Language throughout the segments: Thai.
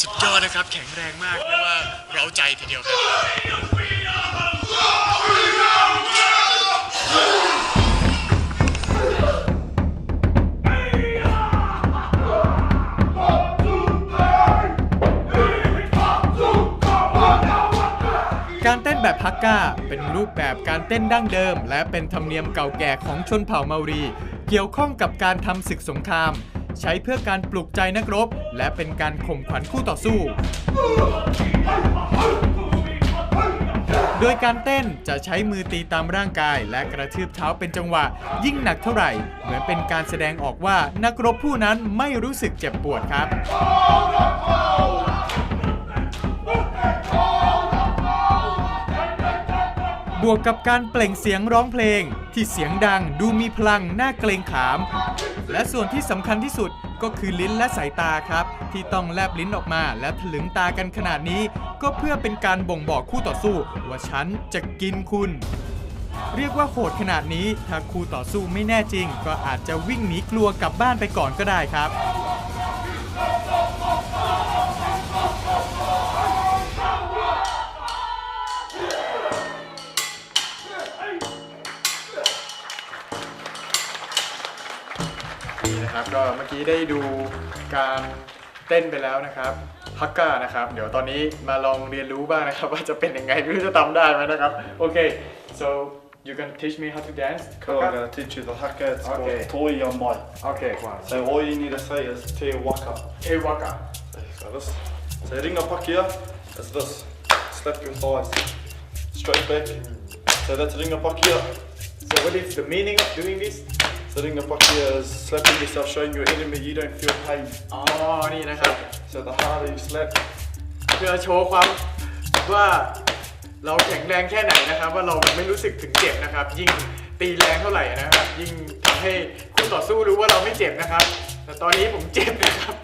สุดยอดนะครับ แข็งแรงมากเรียกว่าเร้าใจทีเดียวครับ การเต้นแบบฮักก้า เป็นรูปแบบการเต้นดั้งเดิม และเป็นธรรมเนียมเก่าแก่ของชนเผ่าเมารี เกี่ยวข้องกับการทำศึกสงคราม ใช้เพื่อการปลุกใจนักรบ และเป็นการข่มขวัญคู่ต่อสู้ โดยการเต้นจะใช้มือตีตามร่างกาย และกระทืบเท้าเป็นจังหวะ ยิ่งหนักเท่าไหร่ เหมือนเป็นการแสดงออกว่านักรบผู้นั้นไม่รู้สึกเจ็บปวดครับ บวกกับการเปล่งเสียงร้องเพลง ที่เสียงดังดูมีพลังน่าเกรงขาม และส่วนที่สำคัญที่สุดก็คือลิ้นและสายตาครับ ที่ต้องแลบลิ้นออกมาและถลึงตากันขนาดนี้ ก็เพื่อเป็นการบ่งบอกคู่ต่อสู้ ว่าฉันจะกินคุณ เรียกว่าโหดขนาดนี้ถ้าคู่ต่อสู้ไม่แน่จริง ก็อาจจะวิ่งหนีกลัวกลับบ้านไปก่อนก็ได้ครับ นี่นะครับ ก็เมื่อกี้ได้ดูการเต้นไปแล้วนะครับฮักก้านะครับ เดี๋ยวตอนนี้มาลองเรียนรู้บ้างนะครับ ว่าจะเป็นยังไงไม่รู้จะทำได้ไหมนะครับ โอเค so you can teach me how to dance Cool, I'm gonna teach you the haka. It's Okay. called Toi Yon Mai. โอเคกว่า So all you need to say is Te Waka. เทวากะ So this. So ring up here is this. Slap your thighs. Straight back. So that's ring up here. so what is the meaning of doing this So ring up here is slapping yourself, showing your enemy you don't feel pain. อ๋อ นี่นะครับ So the harder you slap, เพื่อโชว์ความว่าเราแข็งแรงแค่ไหนนะครับ ว่าเราไม่รู้สึกถึงเจ็บนะครับ ยิ่งตีแรงเท่าไหร่นะครับ ยิ่งทำให้คู่ต่อสู้รู้ว่าเราไม่เจ็บนะครับ แต่ตอนนี้ผมเจ็บนะครับ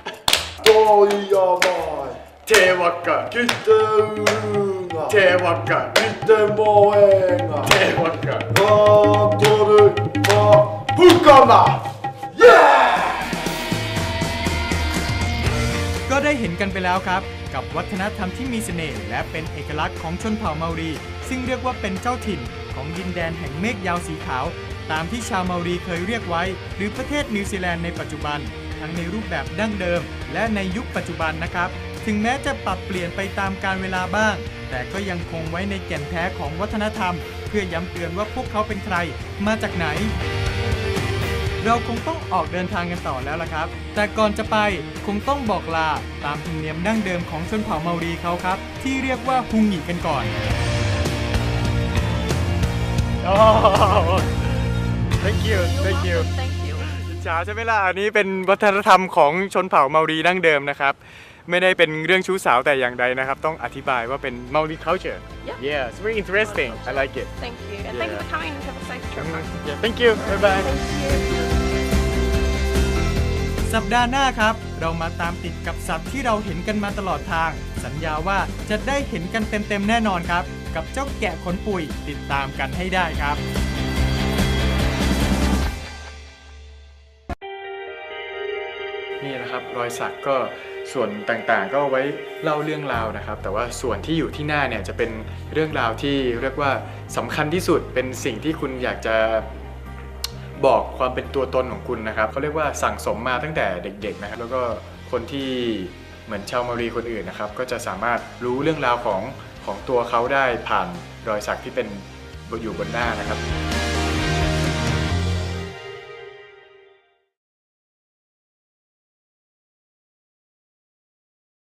Toi Yon Mai. เทวากะ Get down. เทวากะ Get down, Moenga. เทวากะ Vadoru va Hukama. Yeah! ก็ได้เห็นกันไปแล้วครับ กับวัฒนธรรมที่มีเสน่ห์และเป็นเอกลักษณ์ของชนเผ่าเมารี ซึ่งเรียกว่าเป็นเจ้าถิ่นของดินแดนแห่งเมฆยาวสีขาว ตามที่ชาวเมารีเคยเรียกไว้ หรือประเทศนิวซีแลนด์ในปัจจุบัน ทั้งในรูปแบบดั้งเดิม และในยุคปัจจุบันนะครับ ถึงแม้จะปรับเปลี่ยนไปตามการเวลาบ้าง แต่ก็ยังคงไว้ในแก่นแท้ของวัฒนธรรม เพื่อย้ำเตือนว่าพวกเขาเป็นใคร มาจากไหน เราคงต้องออกเดินทางกันต่อแล้วล่ะครับ แต่ก่อนจะไปคงต้องบอกลาตามธรรมเนียมดั้งเดิมของชนเผ่าเมารีเขาครับ ที่เรียกว่าฮุงหงีกันก่อนโอ้ thank you thank you Thank you. อิจฉาใช่ไหมล่ะอันนี้เป็นวัฒนธรรมของชนเผ่าเมารีดั้งเดิมนะครับ ไม่ได้เป็นเรื่องชู้สาวแต่อย่างใดนะครับ ต้องอธิบายว่าเป็น Maori culture Yeah. yeah it's very interesting I like it Thank you. And thank you for coming and have a safe trip. Yeah thank you bye bye Thank you. สัปดาห์หน้าครับ เรามาตามติดกับสัตว์ที่เราเห็นกันมาตลอดทาง สัญญาว่าจะได้เห็นกันเต็มๆแน่นอนครับ กับเจ้าแกะขนปุยติดตามกันให้ได้ครับนี่นะครับรอยสักก็ ส่วนต่างๆ ก็ไว้เล่าเรื่องราวนะครับ แต่ว่าส่วนที่อยู่ที่หน้าเนี่ยจะเป็นเรื่องราวที่เรียกว่าสำคัญที่สุดเป็นสิ่งที่คุณอยากจะบอกความเป็นตัวตนของคุณนะครับเขาเรียกว่าสั่งสมมาตั้งแต่เด็ก ๆ นะครับ แล้วก็คนที่เหมือนชาวมารีคนอื่นนะครับ ก็จะสามารถรู้เรื่องราวของของตัวเขาได้ผ่านรอยสักที่เป็นอยู่บนหน้านะครับ